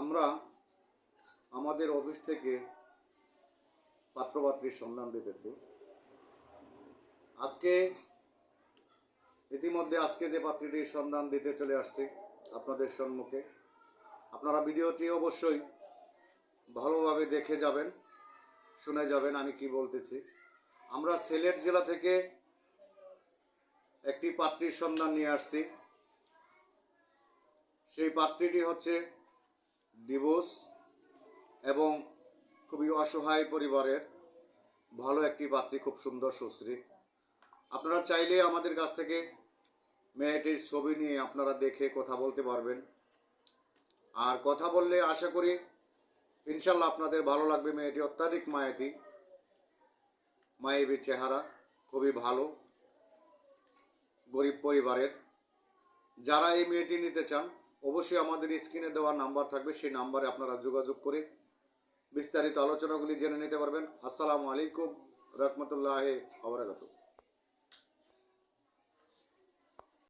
আমরা আমাদের অফিস থেকে পাত্রপাত্রীর সন্ধান দিতেছি। আজকে ইতিমধ্যে আজকে যে পাত্রীটির সন্ধান দিতে চলে আসছি আপনাদের সম্মুখে। আপনারা ভিডিওটি অবশ্যই ভালোভাবে দেখে যাবেন, শুনে যাবেন আমি কি বলতেছি। আমরা সিলেট জেলা থেকে একটি পাত্রীর সন্ধান নিয়ে আসছি। সেই পাত্রীটি হচ্ছে ডিভোর্স এবং খুবই অসহায় পরিবারের ভালো একটি পাত্রী খুব সুন্দর সুশ্রী। আপনারা চাইলে আমাদের কাছ থেকে মেয়েটির ছবি নিয়ে আপনারা দেখে কথা বলতে পারবেন। আর কথা বললে আশা করি ইনশাল্লাহ আপনাদের ভালো লাগবে মেয়েটি, অত্যাধিক মায়াটি, মায়েবী চেহারা, খুবই ভালো, গরিব পরিবারের। যারা এই মেয়েটি নিতে চান অবশ্যই আমাদের স্ক্রিনে দেওয়া নাম্বার থাকবে, সেই নাম্বারে আপনারা যোগাযোগ করে বিস্তারিত আলোচনাগুলি জেনে নিতে পারবেন। আসসালামু আলাইকুম, রহমতুল্লাহ আবরাকাতু